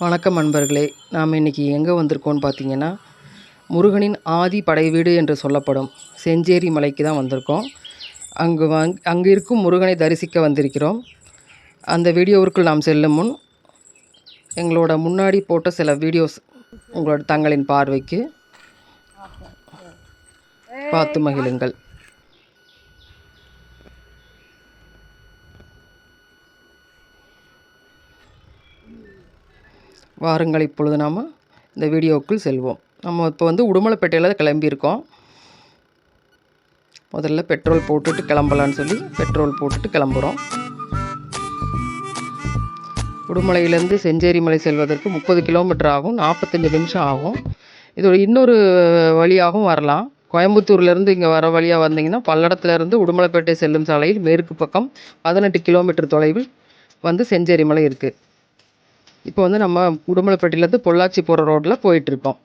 வணக்கம் நண்பர்களே நாம் இன்றைக்கி எங்கே வந்திருக்கோம்னு பார்த்தீங்கன்னா முருகனின் ஆதி படை வீடு என்று சொல்லப்படும் செஞ்சேரி மலைக்கு தான் வந்திருக்கோம். அங்கு வங் அங்கு இருக்கும் முருகனை தரிசிக்க வந்திருக்கிறோம். அந்த வீடியோவிற்குள் நாம் செல்லும் முன் எங்களோட முன்னாடி போட்ட சில வீடியோஸ் உங்களோட தங்களின் பார்வைக்கு பார்த்து மகிழுங்கள். வாருங்கள் இப்பொழுது நாம் இந்த வீடியோவுக்குள் செல்வோம். நம்ம இப்போ வந்து உடுமலைப்பேட்டையில் கிளம்பியிருக்கோம். முதல்ல பெட்ரோல் போட்டுட்டு கிளம்பலான்னு சொல்லி பெட்ரோல் போட்டுட்டு கிளம்புறோம். உடுமலையிலேருந்து செஞ்சேரி மலை செல்வதற்கு முப்பது கிலோமீட்டர் ஆகும். நாற்பத்தஞ்சு நிமிஷம் ஆகும். இதோட இன்னொரு வழியாகவும் வரலாம். கோயம்புத்தூர்லேருந்து இங்கே வர வழியாக வந்தீங்கன்னா பல்லடத்துலேருந்து உடுமலைப்பேட்டை செல்லும் சாலையில் மேற்கு பக்கம் பதினெட்டு கிலோமீட்டர் தொலைவில் வந்து செஞ்சேரி மலை இருக்குது இப்போ வந்து நம்ம உடுமலைப்பேட்டையிலேருந்து பொள்ளாச்சி போகிற ரோட்டில் போயிட்டுருக்கோம்.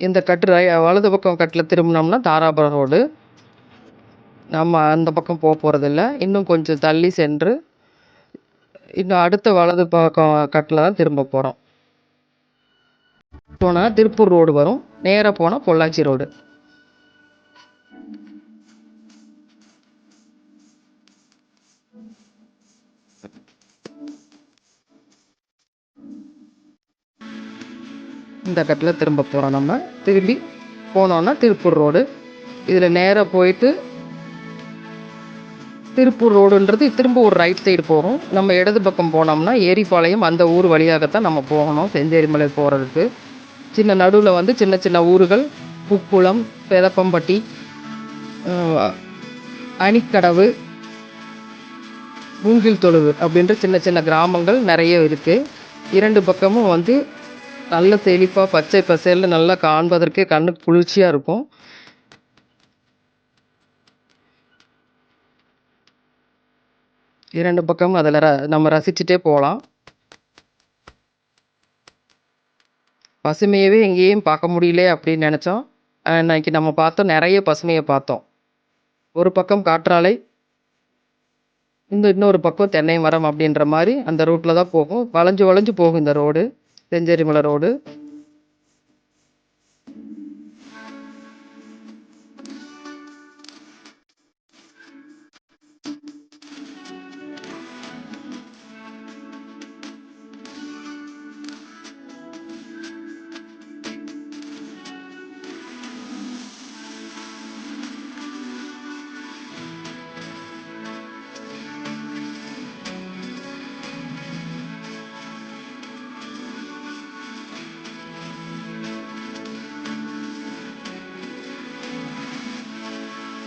இந்த கட்டு வலது பக்கம் கட்டில் திரும்பினோம்னா தாராபுரம் ரோடு. நம்ம அந்த பக்கம் போக போகிறதில்ல இன்னும் கொஞ்சம் தள்ளி சென்று இன்னும் அடுத்த வலது பக்கம் கட்டில் தான் திரும்ப போகிறோம் போனால் திருப்பூர் ரோடு வரும். நேராக போனால் பொள்ளாச்சி ரோடு. இந்த கட்டில் திரும்ப போகிறோம் நம்ம. திரும்பி போனோன்னா திருப்பூர் ரோடு. இதில் நேராக போயிட்டு திருப்பூர் ரோடுன்றது திரும்ப ஒரு ரைட் சைடு போகும் நம்ம இடது பக்கம் போனோம்னா ஏரிப்பாளையம் அந்த ஊர் வழியாகத்தான் நம்ம போகணும் செஞ்சேரி மலை போகிறதுக்கு சின்ன நடுவில் வந்து சின்ன சின்ன ஊர்கள் புக்குளம் பெதப்பம்பட்டி அணிக்கடவு மூங்கில் தொழுவு அப்படின்ற சின்ன சின்ன கிராமங்கள் நிறைய இருக்குது இரண்டு பக்கமும் வந்து நல்ல செழிப்பாக பச்சை பசேல்னு நல்லா காண்பதற்கே கண்ணுக்கு குளிர்ச்சியாக இருக்கும். இரண்டு பக்கமும் அதில் ர நம்ம ரசிச்சுட்டே போகலாம் பசுமையவே எங்கேயும் பார்க்க முடியல அப்படின்னு நினச்சோம். இன்னைக்கு நம்ம பார்த்தோம் நிறைய பசுமையை பார்த்தோம். ஒரு பக்கம் காற்றாலை இந்த இன்னொரு பக்கம் தென்னை மரம் அப்படின்ற மாதிரி அந்த ரூட்டில் தான் போகும். வளைஞ்சு வளைஞ்சு போகும் இந்த ரோடு செஞ்சேரி மலை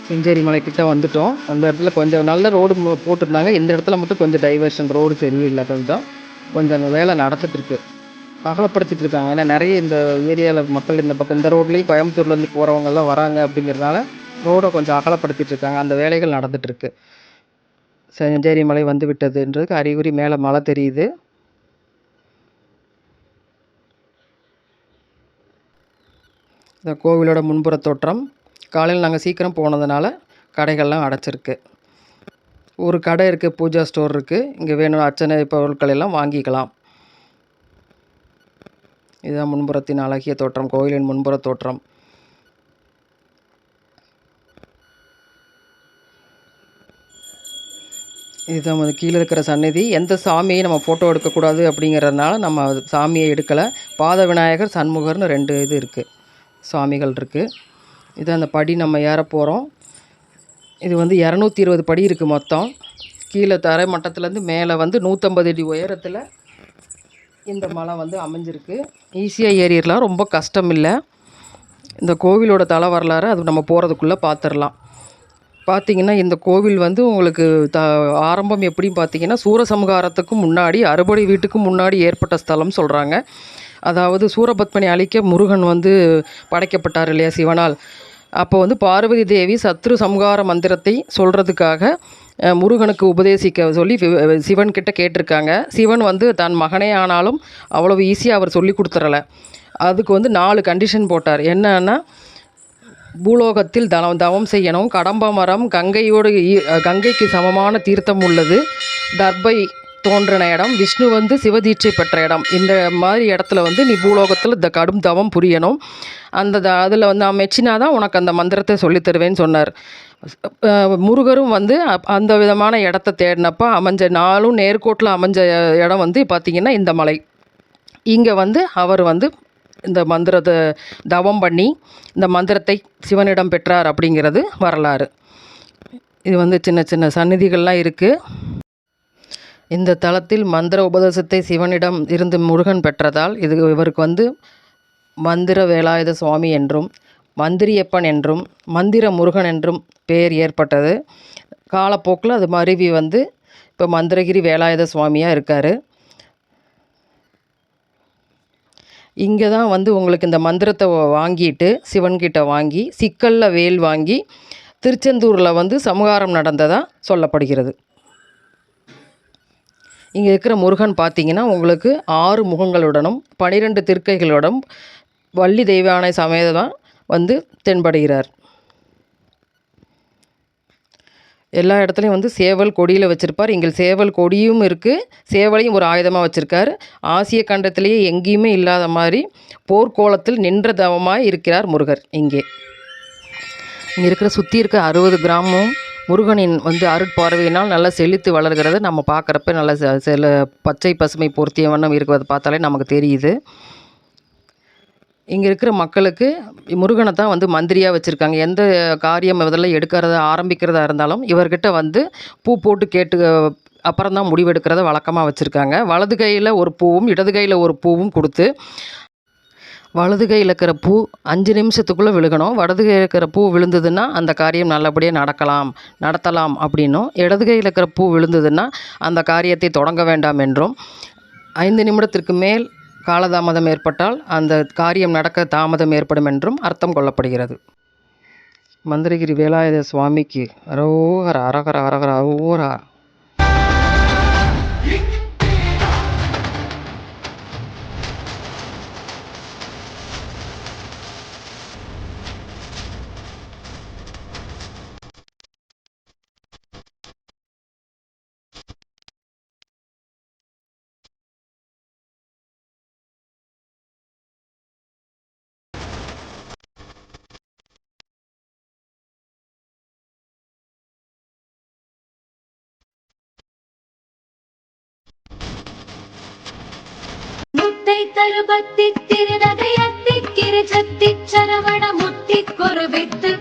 செஞ்சேரி மலைக்கிட்ட வந்துட்டோம். அந்த இடத்துல கொஞ்சம் நல்ல ரோடு போட்டிருந்தாங்க. இந்த இடத்துல மட்டும் கொஞ்சம் டைவர்ஷன் ரோடு சரியில்லாதது தான் கொஞ்சம் அந்த வேலை நடந்துட்டு இருக்கு அகலப்படுத்திட்டு இருக்காங்க. ஏன்னா நிறைய இந்த ஏரியாவில் மக்கள் இந்த பக்கம் இந்த ரோட்லேயும் கோயம்புத்தூர்லேருந்து போகிறவங்கெல்லாம் வராங்க அப்படிங்கிறதுனால ரோடை கொஞ்சம் அகலப்படுத்திட்டு இருக்காங்க. அந்த வேலைகள் நடந்துட்டுருக்கு. செஞ்சேரி மலை வந்து விட்டதுன்றதுக்கு அறிகுறி மேலே மழை தெரியுது. இந்த கோவிலோட முன்புற தோற்றம். காலையில் நாங்கள் சீக்கிரம் போனதுனால கடைகள்லாம் அடைச்சிருக்கு. ஒரு கடை இருக்குது பூஜா ஸ்டோர் இருக்குது இங்கே வேணும் அர்ச்சனை பொருட்கள் எல்லாம் வாங்கிக்கலாம். இதுதான் முன்புறத்தின் அழகிய தோற்றம் கோயிலின் முன்புற தோற்றம். இதுதான் வந்து கீழே இருக்கிற சன்னதி எந்த சாமியை நம்ம ஃபோட்டோ எடுக்கக்கூடாது அப்படிங்கிறதுனால நம்ம சாமியை எடுக்கலை. பாத விநாயகர் சண்முகர்னு ரெண்டு இது இருக்குது சாமிகள் இருக்குது இது அந்த படி நம்ம ஏற போகிறோம் இது வந்து இரநூத்தி இருபது படி இருக்குது மொத்தம். கீழே தரை மட்டத்துலேருந்து மேலே வந்து நூற்றம்பது அடி உயரத்தில் இந்த மலை வந்து அமைஞ்சிருக்கு. ஈஸியாக ஏறிடலாம் ரொம்ப கஷ்டம் இல்லை. இந்த கோவிலோட தலை வரலாறு அது நம்ம போகிறதுக்குள்ளே பார்த்துடலாம் பார்த்தீங்கன்னா இந்த கோவில் வந்து உங்களுக்கு த ஆரம்பம் எப்படின்னு பார்த்தீங்கன்னா சூரசம்ஹாரத்துக்கு முன்னாடி அறுபடை வீட்டுக்கு முன்னாடி ஏற்பட்ட ஸ்தலம் சொல்கிறாங்க அதாவது சூரபத்மனை அழிக்க முருகன் வந்து படைக்கப்பட்டார் இல்லையா சிவனால். அப்போ வந்து பார்வதி தேவி சத்ரு சம்ஹார மந்திரத்தை சொல்கிறதுக்காக முருகனுக்கு உபதேசிக்க சொல்லி சிவன் கிட்ட கேட்டிருக்காங்க. சிவன் வந்து தன் மகனே ஆனாலும் அவ்வளவு ஈஸியாக அவர் சொல்லி கொடுத்துறல அதுக்கு வந்து நாலு கண்டிஷன் போட்டார். என்னன்னா பூலோகத்தில் தவம் தவம் செய்யணும். கடம்ப மரம் கங்கையோடு ஈ- கங்கைக்கு சமமான தீர்த்தம் உள்ளது. தர்பை தோன்றின இடம். விஷ்ணு வந்து சிவதீட்சை பெற்ற இடம். இந்த மாதிரி இடத்துல வந்து நீ பூலோகத்தில் இந்த கடும் தவம் புரியணும். அந்த த அதில் வந்து நான் மெச்சினா தான் உனக்கு அந்த மந்திரத்தை சொல்லித்தருவேன்னு சொன்னார். முருகரும் வந்து அப்- அந்த விதமான இடத்த தேடினப்போ அமைஞ்ச நாளும் நேர்கோட்டில் அமைஞ்ச இடம் வந்து பார்த்திங்கன்னா இந்த மலை. இங்கே வந்து அவர் வந்து இந்த மந்திரத்தை தவம் பண்ணி இந்த மந்திரத்தை சிவனிடம் பெற்றார் அப்படிங்கிறது வரலாறு. இது வந்து சின்ன சின்ன சந்நிதிகள்லாம் இருக்குது இந்த தலத்தில் மந்திர உபதேசத்தை சிவனிடம் இருந்து முருகன் பெற்றதால் இது இவருக்கு வந்து மந்திர வேலாயுத சுவாமி என்றும் மந்திரியப்பன் என்றும் மந்திர முருகன் என்றும் பெயர் ஏற்பட்டது. காலப்போக்கில் அது மருவி வந்து இப்போ மந்திரகிரி வேலாயுத சுவாமியாக இருக்கார். இங்கே தான் வந்து உங்களுக்கு இந்த மந்திரத்தை வாங்கிட்டு சிவன்கிட்ட வாங்கி சிக்கலில் வேல் வாங்கி திருச்செந்தூரில் வந்து சமகாரம் நடந்ததாக சொல்லப்படுகிறது. இங்கே இருக்கிற முருகன் பார்த்தீங்கன்னா உங்களுக்கு ஆறு முகங்களுடனும் பனிரெண்டு திருக்கைகளுடன் வள்ளி தெய்வானை சமேதமாக வந்து தென்படுகிறார். எல்லா இடத்துலையும் வந்து சேவல் கொடியில் வச்சுருப்பார். இங்கே சேவல் கொடியும் இருக்குது சேவலையும் ஒரு ஆயுதமாக வச்சுருக்கார். ஆசிய கண்டத்திலேயே எங்கேயுமே இல்லாத மாதிரி போர்க்கோலத்தில் நின்ற தவமாக இருக்கிறார் முருகர் இங்கே. இங்கே இருக்கிற சுற்றி இருக்க அறுபது கிராமம் முருகனின் வந்து அருட்பார்வையினால் நல்லா செழித்து வளர்கிறத. நம்ம பார்க்குறப்ப நல்ல சில பச்சை பசுமை பொருத்திய வண்ணம் இருக்கிறத பார்த்தாலே நமக்கு தெரியுது. இங்கே இருக்கிற மக்களுக்கு முருகனை தான் வந்து மந்திரியாக வச்சுருக்காங்க. எந்த காரியம் இதெல்லாம் எடுக்கிறதா ஆரம்பிக்கிறதா இருந்தாலும் இவர்கிட்ட வந்து பூ போட்டு கேட்டு அப்புறம் தான் முடிவெடுக்கிறத வழக்கமாக வச்சுருக்காங்க. வலது கையில் ஒரு பூவும் இடது கையில் ஒரு பூவும் கொடுத்து வலது கையில் இருக்கிற பூ அஞ்சு நிமிஷத்துக்குள்ளே விழுகணும். வலது கையில் இருக்கிற பூ விழுந்ததுன்னா அந்த காரியம் நல்லபடியாக நடக்கலாம் நடத்தலாம் அப்படின்னும். இடது கையில் இருக்கிற பூ விழுந்ததுன்னா அந்த காரியத்தை தொடங்க வேண்டாம் என்றும். ஐந்து நிமிடத்திற்கு மேல் காலதாமதம் ஏற்பட்டால் அந்த காரியம் நடக்க தாமதம் ஏற்படும் என்றும் அர்த்தம் கொள்ளப்படுகிறது. மந்திரகிரி வேலாயுத சுவாமிக்கு அரோகர அரகர அரகர அரோகரா முத்தை தருபத்தி திருநகையத்தி கிருஜத்தி சரவண முத்தி குருவித்து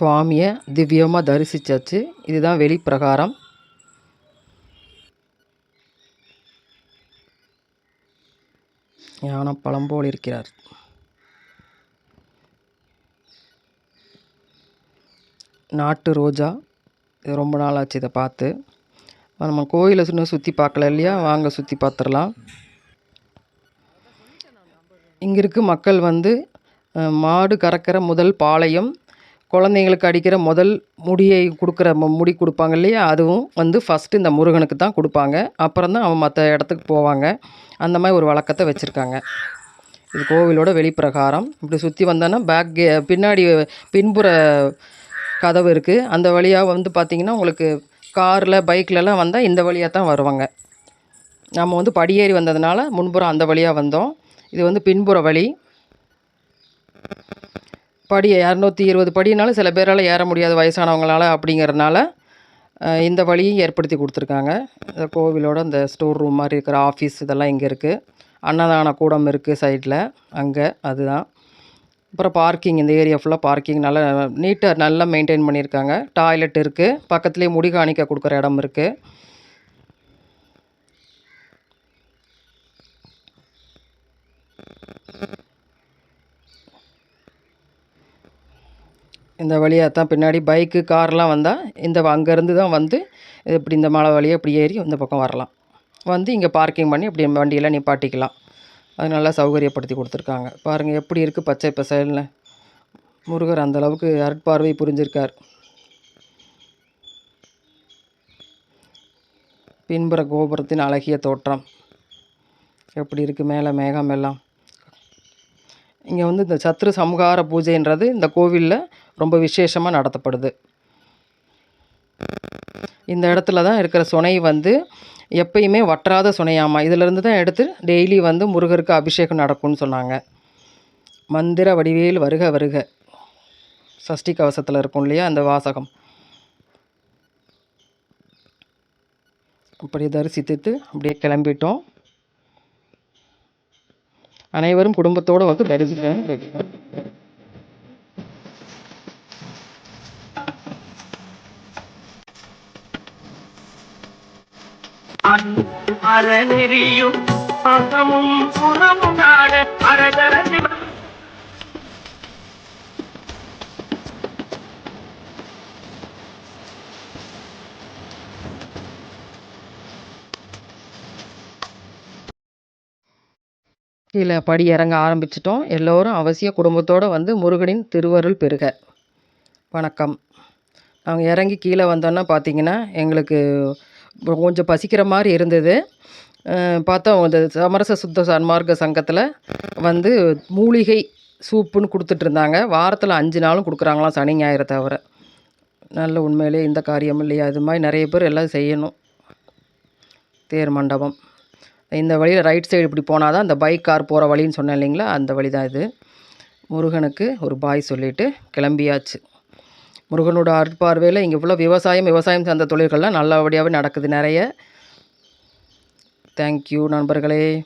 சுவாமியை திவ்யமாக தரிசித்தாச்சு இதுதான் வெளிப்பிரகாரம். ஞானப்பழம் போல் இருக்கிறார். நாட்டு ரோஜா. இது ரொம்ப நாள் ஆச்சு இதை பார்த்து. நம்ம கோயிலை இன்னும் சுற்றி பார்க்கல இல்லையா? வாங்க சுற்றி பார்த்துடலாம். இங்கே இருக்க மக்கள் வந்து மாடு கறக்கிற முதல் பாளையம். குழந்தைங்களுக்கு அடிக்கிற முதல் முடியை கொடுக்குற மு- முடி கொடுப்பாங்க இல்லையா? அதுவும் வந்து ஃபஸ்ட்டு இந்த முருகனுக்கு தான் கொடுப்பாங்க. அப்புறம் தான் அவன் மற்ற இடத்துக்கு போவாங்க. அந்த மாதிரி ஒரு வழக்கத்தை வச்சுருக்காங்க. இது கோவிலோட வெளிப்பிரகாரம். இப்படி சுற்றி வந்தோன்னா பேக் கே பின்னாடி பின்புற கதவு இருக்குது அந்த வழியாக வந்து பார்த்திங்கன்னா உங்களுக்கு காரில் பைக்லலாம் வந்தால் இந்த வழியாக தான் வருவாங்க. நம்ம வந்து படியேறி வந்ததுனால முன்புறம் அந்த வழியாக வந்தோம். இது வந்து பின்புற வழி. படி இரநூத்தி இருபது படினாலும் சில பேரால் ஏற முடியாத வயசானவங்களால் அப்படிங்கிறதுனால இந்த வழியும் ஏற்படுத்தி கொடுத்துருக்காங்க. இந்த கோவிலோட இந்த ஸ்டோர் ரூம் மாதிரி இருக்கிற ஆஃபீஸ் இதெல்லாம் இங்கே இருக்குது அன்னதான கூடம் இருக்குது சைடில் அங்கே அதுதான். அப்புறம் பார்க்கிங் இந்த ஏரியா ஃபுல்லாக பார்க்கிங் நல்லா நீட்டாக நல்லா மெயின்டைன் பண்ணியிருக்காங்க. டாய்லெட் இருக்குது பக்கத்துலேயே முடி காணிக்க கொடுக்குற இடம் இருக்குது இந்த வழியாக தான் பின்னாடி பைக்கு கார்லாம் வந்தால் இந்த அங்கேருந்து தான் வந்து இப்படி இந்த மலை வழியாக இப்படி ஏறி இந்த பக்கம் வரலாம். வந்து இங்கே பார்க்கிங் பண்ணி இப்படி வண்டியெல்லாம் நிப்பாட்டிக்கலாம். அது நல்லா சௌகரியப்படுத்தி கொடுத்துருக்காங்க. பாருங்கள் எப்படி இருக்குது பச்சை பசேல்னு. முருகர் அந்த அளவுக்கு அருட்பார்வை புரிஞ்சிருக்கார். பின்புற கோபுரத்தின் அழகிய தோற்றம். எப்படி இருக்குது மேலே மேகம் எல்லாம். இங்கே வந்து இந்த சத்ரு சம்ஹார பூஜைன்றது இந்த கோவிலில் ரொம்ப விசேஷமாக நடத்தப்படுது. இந்த இடத்துல தான் இருக்கிற சுனை வந்து எப்பயுமே வற்றாத சுனையாமா? இதிலிருந்து தான் எடுத்து டெய்லி வந்து முருகருக்கு அபிஷேகம் நடக்கும்னு சொன்னாங்க. மந்திர வடிவேல் வருக வருக. சஷ்டி கவசத்தில் இருக்கும் இல்லையா அந்த வாசகம்? அப்படி தரிசித்து அப்படியே கிளம்பிட்டோம். அனைவரும் குடும்பத்தோடு வந்து தரிசிக்க அறநெறியும் அகமும் புறமும் நாட அரகர கீழே படி இறங்க ஆரம்பிச்சிட்டோம். எல்லோரும் அவசிய குடும்பத்தோடு வந்து முருகனின் திருவருள் பெறுக. வணக்கம். நாங்கள் இறங்கி கீழே வந்தோன்னா பார்த்தீங்கன்னா எங்களுக்கு கொஞ்சம் பசிக்கிற மாதிரி இருந்தது. பார்த்தா இந்த சமரச சுத்த சன்மார்க்க சங்கத்தில் வந்து மூலிகை சூப்புன்னு கொடுத்துட்டு இருந்தாங்க. வாரத்தில் அஞ்சு நாளும் கொடுக்குறாங்களாம் சனி ஞாயிறை தவிர. நல்ல உண்மையிலே இந்த காரியம் இல்லையா? இது மாதிரி நிறைய பேர் எல்லாம் செய்யணும். தேர் மண்டபம். இந்த வழியில் ரைட் சைடு இப்படி போனால் தான் அந்த பைக் கார் போகிற வழின்னு சொன்னேன் இல்லைங்களா? அந்த வழி தான் இது. முருகனுக்கு ஒரு பாய் சொல்லிவிட்டு கிளம்பியாச்சு. முருகனோட அருட்பார்வையில் இங்கே ஃபுல்லாக விவசாயம் விவசாயம் சார்ந்த தொழில்கள்லாம் நல்லபடியாகவே நடக்குது நிறைய. தேங்க்யூ நண்பர்களே.